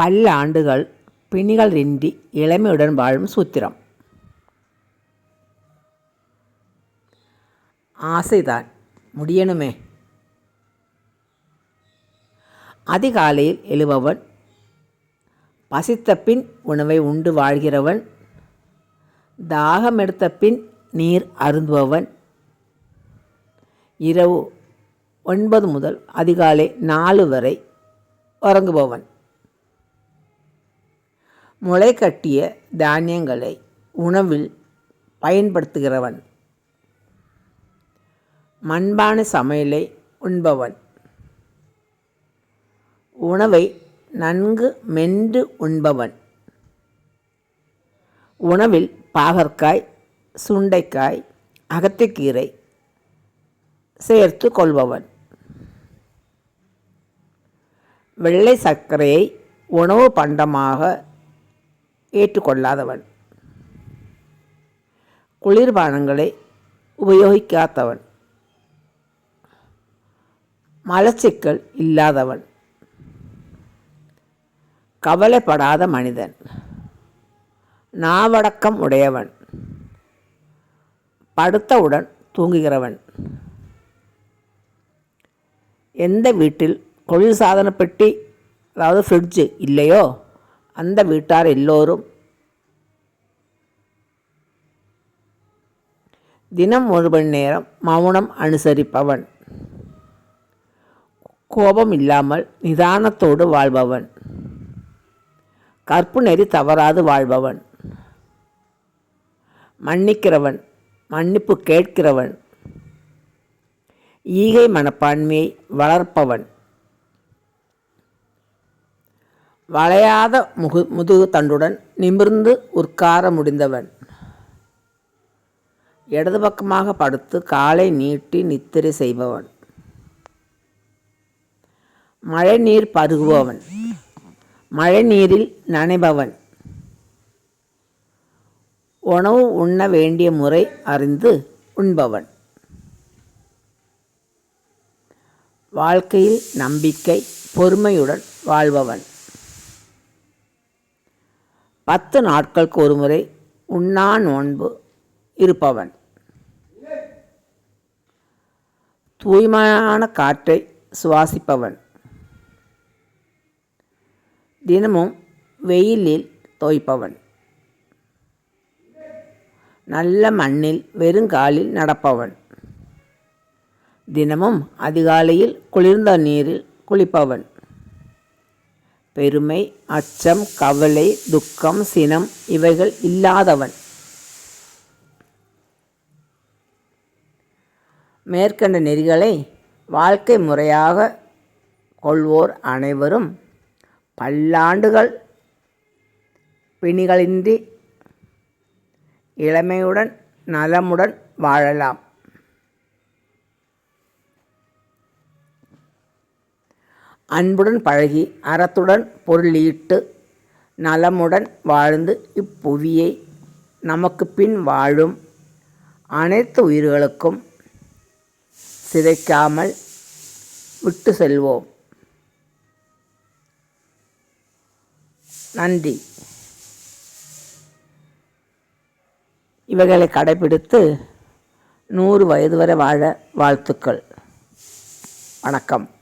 பல்லாண்டுகள் பிணிகளின்றி இளமையுடன் வாழும் சூத்திரம். ஆசைதான். முடியணுமே. அதிகாலையில் எழுபவன். பசித்த பின் உணவை உண்டு வாழ்கிறவன். தாகம் எடுத்த பின் நீர் அருந்துபவன். இரவு ஒன்பது முதல் அதிகாலை நாலு வரை உறங்குபவன். முளை கட்டிய தானியங்களை உணவில் பயன்படுத்துகிறவன். மண்பான சமையலை உண்பவன். உணவை நன்கு மென்று உண்பவன். உணவில் பாகற்காய் சுண்டைக்காய் அகத்திக்கீரை சேர்த்து கொள்பவன். வெள்ளை சர்க்கரையை உணவு பண்டமாக ஏற்றுக்கொள்ளாதவன். குளிர்பானங்களை உபயோகிக்காதவன். மலச்சிக்கல் இல்லாதவன். கவலைப்படாத மனிதன். நாவடக்கம் உடையவன். படுத்தவுடன் தூங்குகிறவன். எந்த வீட்டில் குளிர்சாதன பெட்டி அதாவது ஃப்ரிட்ஜு இல்லையோ? அந்த வீட்டார் எல்லோரும் தினம் ஒரு மணி நேரம் மௌனம் அனுசரிப்பவன். கோபம் இல்லாமல் நிதானத்தோடு வாழ்பவன். கற்பு நெறி தவறாது வாழ்பவன். மன்னிக்கிறவன் மன்னிப்பு கேட்கிறவன். ஈகை மனப்பான்மையை வளர்ப்பவன். வளையாத முகு முதுகு தண்டுடன் நிமிர்ந்து உட்கார முடிந்தவன். இடது பக்கமாக படுத்து காலை நீட்டி நித்திரை செய்பவன். மழை நீர் பருகுபவன். மழை நீரில் நனைபவன். உணவு உண்ண வேண்டிய முறை அறிந்து உண்பவன். வாழ்க்கையில் நம்பிக்கை பொறுமையுடன் வாழ்பவன். பத்து நாட்களுக்கு ஒருமுறை உண்ணா நோன்பு இருப்பவன். தூய்மையான காற்றை சுவாசிப்பவன். தினமும் வெயிலில் தோய்ப்பவன். நல்ல மண்ணில் வெறுங்காலில் நடப்பவன். தினமும் அதிகாலையில் குளிர்ந்த நீரில் குளிப்பவன். பெருமை அச்சம் கவலை துக்கம் சினம் இவைகள் இல்லாதவன். மேற்கண்ட நெறிகளை வாழ்க்கை முறையாக கொள்வோர் அனைவரும் பல்லாண்டுகள் பிணிகளின்றி இளமையுடன் நலமுடன் வாழலாம். அன்புடன் பழகி அறத்துடன் பொருளீட்டு நலமுடன் வாழ்ந்து இப்புவியை நமக்கு பின் வாழும் அனைத்து உயிர்களுக்கும் சிதைக்காமல் விட்டு செல்வோம். நன்றி. இவைகளை கடைபிடித்து நூறு வயது வரை வாழ வாழ்த்துக்கள். வணக்கம்.